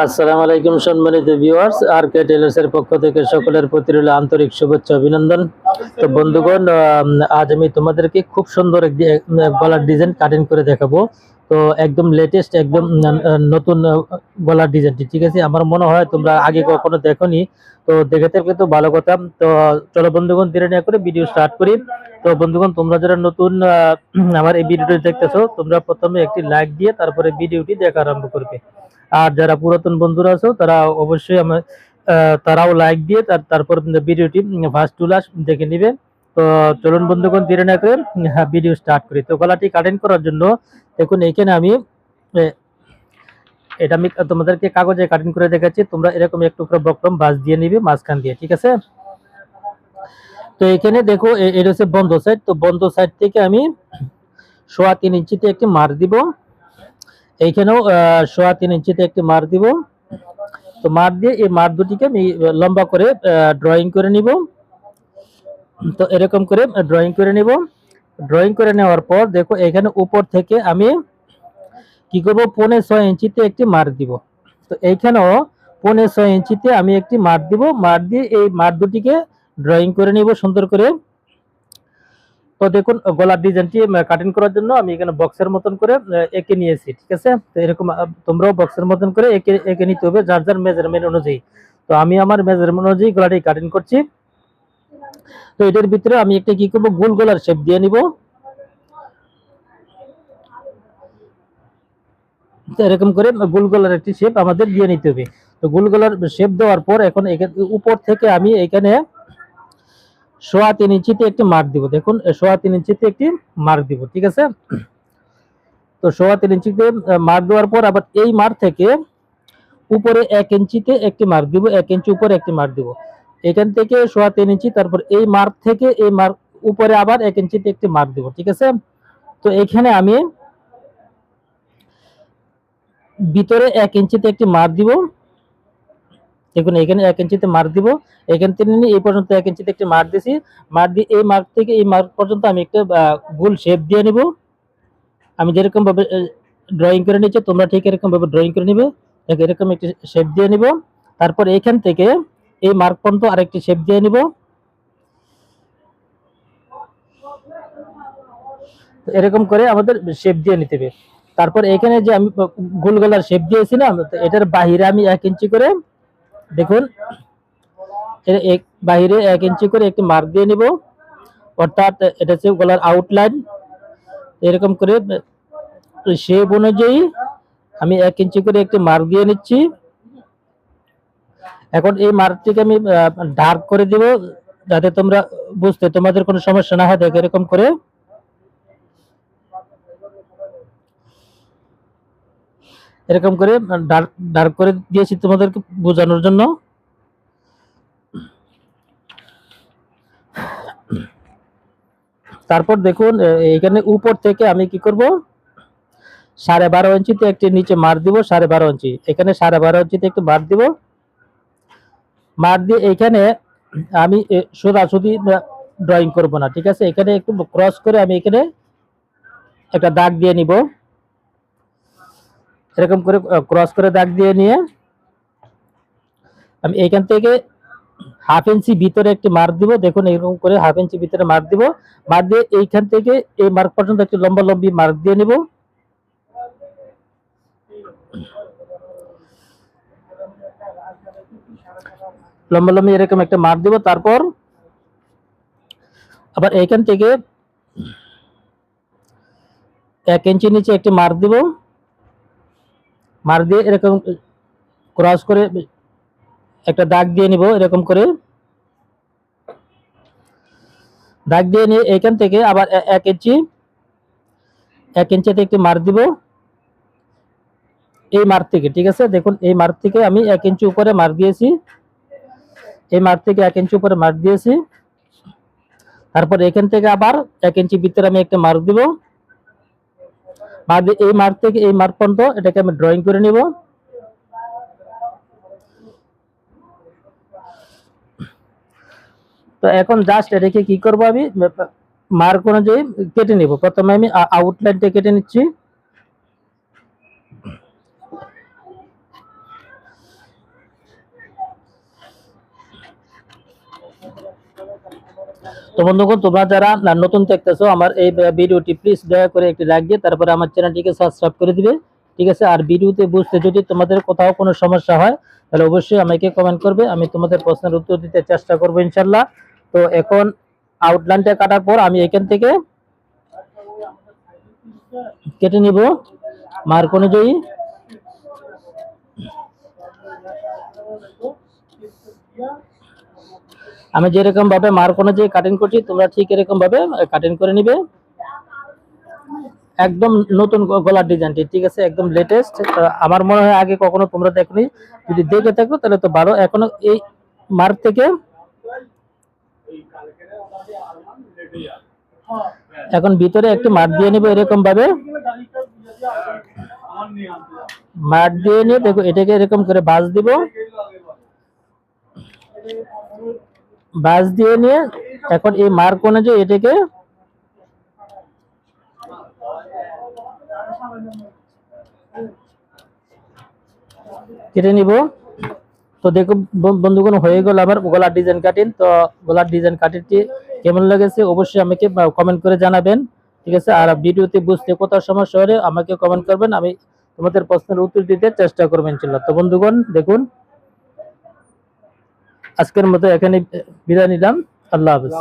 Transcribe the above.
আসসালামু আলাইকুম সম্মানিত ভিউয়ার্স আর কে টেলার্স এর পক্ষ থেকে সকলের প্রতি রইল আন্তরিক শুভেচ্ছা, অভিনন্দন। তো বন্ধুগণ আজ আমি তোমাদেরকে খুব সুন্দর গলার ডিজাইন কাটিং করে দেখাবো। তো একদম লেটেস্ট একদম নতুন গলার ডিজাইনটি ঠিক আছে? আমার মনে হয় তোমরা আগে কখনো দেখোনি। তো দেখে থাকলে তো ভালো কথা। তো চলো বন্ধুগণ ধীরে না করে ভিডিও স্টার্ট করি। তো বন্ধুগণ, তোমরা যারা নতুন আমার এই ভিডিওটি দেখতেছো, তোমরা প্রথমে একটি লাইক দিয়ে তারপরে ভিডিওটি দেখা আরম্ভ করবে। আর যারা পুরাতন বন্ধুরা আছো তারা অবশ্যই আমার তারাও লাইক দিয়ে তার তারপর ভিডিওটি ফার্স্ট টু লাস্ট দেখে নিবে। তো চলুন বন্ধুগণ ধীরে না করে হ্যাঁ, ভিডিও স্টার্ট করি। তো গলাটি কাটিং করার জন্য দেখুন এখানে আমি এটা আমি তোমাদেরকে কাগজে কাটিং করে দেখাচ্ছি। তোমরা এরকম একটু করে বক্রম বাস দিয়ে নিবে মাঝখান দিয়ে ঠিক আছে? তো এখানে দেখো এটা হচ্ছে বন্ধ সাইড তো বন্ধ সাইড থেকে আমি সোয়া তিন ইঞ্চিতে একটি মার দিব। এইখানেও সোয়া তিন ইঞ্চিতে একটি মার দিব। তো মার দিয়ে এই মার দুটিকে আমি লম্বা করে ড্রয়িং করে নিব। তো এরকম করে ড্রয়িং করে নিব। ড্রয়িং করে নেওয়ার পর, দেখো, এখানে উপর থেকে আমি কি করব? পৌনে ছয় ইঞ্চিতে একটি মার দিব। তো এইখানেও পৌনে ছয় ইঞ্চিতে আমি একটি মার দিব। মার দিয়ে এই মার দুটিকে ড্রয়িং করে নিব সুন্দর করে। তো দেখুন, গলার ডিজাইনটি কাটিং করার জন্য আমি এখানে বক্সের মতন করে এঁকে নিয়েছি, ঠিক আছে? তো এরকম তোমরাও বক্সের মতন করে এঁকে এঁকে নিতে হবে যার যার মেজারমেন্ট অনুযায়ী। তো আমি আমার মেজারমেন্ট অনুযায়ী গলাটি কাটিং করছি। তো এটার ভিতরে আমি একটা কি করব, গোল গলার শেপ দিয়ে নিব। এরকম করে গোল গলার একটি শেপ আমাদের দিয়ে নিতে হবে। তো গোল গলার শেপ দেওয়ার পর এখন, উপর থেকে আমি এখানে সোয়া তিন ইঞ্চিতে একটি মার্ক দিব। দেখুন সোয়া তিন ইঞ্চিতে একটি মার্ক দিব, ঠিক আছে? তো সোয়া তিন ইঞ্চিতে মার্ক দেওয়ার পর আবার এই মার্ক থেকে উপরে এক ইঞ্চিতে একটি মার্ক দিব, এক ইঞ্চি উপরে একটি মার্ক দিব। এখান থেকে সোয়া তিন ইঞ্চি, তারপর এই মার্ক থেকে এই মার্ক উপরে আবার এক ইঞ্চিতে একটি মার্ক দিব, ঠিক আছে? তো এখানে আমি ভিতরে এক ইঞ্চিতে একটি মার্ক দিব। দেখুন, এখানে এক ইঞ্চিতে মার্ক দিব। এখান থেকে নিয়ে এই পর্যন্ত এক ইঞ্চিতে একটি মার্ক দিছি। মার্ক দিয়ে এই মার্ক থেকে এই মার্ক পর্যন্ত আমি একটা গোল শেপ দিয়ে নিব। আমি যেরকম ভাবে ড্রয়িং করে নিচ্ছি তোমরা ঠিক এরকম ভাবে ড্রয়িং করে নিবে। দেখো, এরকম একটি শেপ দিয়ে নিব। তারপর এখান থেকে এই মার্ক পর্যন্ত আরেকটি শেপ দিয়ে নিব। এরকম করে আমাদের শেপ দিয়ে নিতে হবে। তারপর এখানে যে আমি গোল গলার শেপ দিয়েছিলাম এটার বাহিরে আমি এক ইঞ্চি করে দেখুন এক, বাহিরে এক ইঞ্চি করে একটি মার্ক দিয়ে নিব। অর্থাৎ এটা হচ্ছে গলার আউটলাইন এরকম করে শেপ অনুযায়ী আমি এক ইঞ্চি করে একটি মার্ক দিয়ে নিচ্ছি। এখন এই মার্কটিকে আমি ডার্ক করে দিব, যাতে তোমরা বুঝতে তোমাদের কোনো সমস্যা না হয়, দেখো এরকম করে। এরকম করে ডার্ক ডার্ক করে দিয়েছি তোমাদেরকে বোঝানোর জন্য। তারপর দেখুন এখানে উপর থেকে আমি কি করব? সাড়ে বারো ইঞ্চিতে একটি নিচে মার দিব সাড়ে বারো ইঞ্চি। এখানে সাড়ে বারো ইঞ্চিতে একটু মার দিব। মার দিয়ে এখানে আমি এ, সোজাসুজি ড্রয়িং করব না ঠিক আছে? এখানে একটু ক্রস করে আমি এখানে একটা দাগ দিয়ে নিব। এরকম করে ক্রস করে দাগ দিয়ে নিয়ে আমি এখান থেকে হাফ ইঞ্চি ভিতরে একটি মার্ক দিব। দেখুন এরকম করে হাফ ইঞ্চি ভিতরে মার্ক দিব। মার্ক দিয়ে এইখান থেকে এই মার্ক পর্যন্ত একটি লম্বা লম্বি মার্ক দিয়ে নিব। লম্বা লম্বি এরকম একটা মার্ক দিব। তারপর আবার এইখান থেকে এক ইঞ্চি নিচে একটি মার্ক দিব। মার্ক দিয়ে এরকম ক্রস করে একটা দাগ দিয়ে নিব, এরকম করে। দাগ দিয়ে নিয়ে এখান থেকে আবার এক ইঞ্চি, এক ইঞ্চিতে একটি মার দিব এই মার থেকে, ঠিক আছে? দেখুন, এই মার থেকে আমি এক ইঞ্চি উপরে মার দিয়েছি। এই মার থেকে এক ইঞ্চি উপরে মার দিয়েছি। তারপর এখান থেকে আবার এক ইঞ্চি ভিতরে আমি একটা মার দিব। দিয়ে এই মার্ক থেকে, এই মার্ক পর্যন্ত এটাকে আমি ড্রয়িং করে নিব। তো এখন জাস্ট এটাকে কি করব আমি? মার্ক অনুযায়ী কেটে নিব। প্রথমে আমি আউটলাইনটা কেটে নিচ্ছি। তো বন্ধুগণ, তোমরা যারা নতুন দেখতেছো আমার এই ভিডিওটি প্লিজ দয়া করে একটি লাইক দিয়ে তারপরে আমার চ্যানেলটিকে সাবস্ক্রাইব করে দিবে, ঠিক আছে? আর ভিডিওতে বুঝতে যদি তোমাদের কোথাও কোনো সমস্যা হয়, তাহলে অবশ্যই আমাকে কমেন্ট করবে, আমি তোমাদের প্রশ্নের উত্তর দিতে চেষ্টা করব ইনশাল্লাহ তো এখন আউটলাইনটা কাটার পর আমি এখান থেকে কেটে নিব। মার্ক অনুযায়ী আমি যেরকম ভাবে মার্ক যে কাটিং করছি, তোমরা ঠিক এরকম ভাবে কাটিং করে নিবে। একদম নতুন গলার ডিজাইনটি ঠিক আছে? একদম লেটেস্ট আমার মনে হয় আগে কখনো তোমরা দেখনি। যদি দেখে থাকো, তাহলে তো ভালো। এখনও এই মার্ক থেকে এখন ভিতরে একটি মাঠ দিয়ে নিব এরকম ভাবে। মাঠ দিয়ে নিয়ে দেখো, এটাকে এরকম করে বাস দিব। বাস দিয়ে নিয়ে এখন এই মার্ক অনুযায়ী এটাকে কেটে নিব। তো দেখো বন্ধুগণ, হয়ে গেল আমার গলার ডিজাইন কাটিং তো গলার ডিজাইন কাটিংটি কেমন লেগেছে অবশ্যই আমাকে কমেন্ট করে জানাবেন, ঠিক আছে? আর ভিডিওতে বুঝতে কোথাও সমস্যা হলে আমাকে কমেন্ট করবেন, আমি তোমাদের প্রশ্নের উত্তর দিতে চেষ্টা করবেন ইনশাল্লাহ তো বন্ধুগণ, দেখুন আজকের মতো এখানে বিদায় নিলাম। আল্লাহ হাফিজ।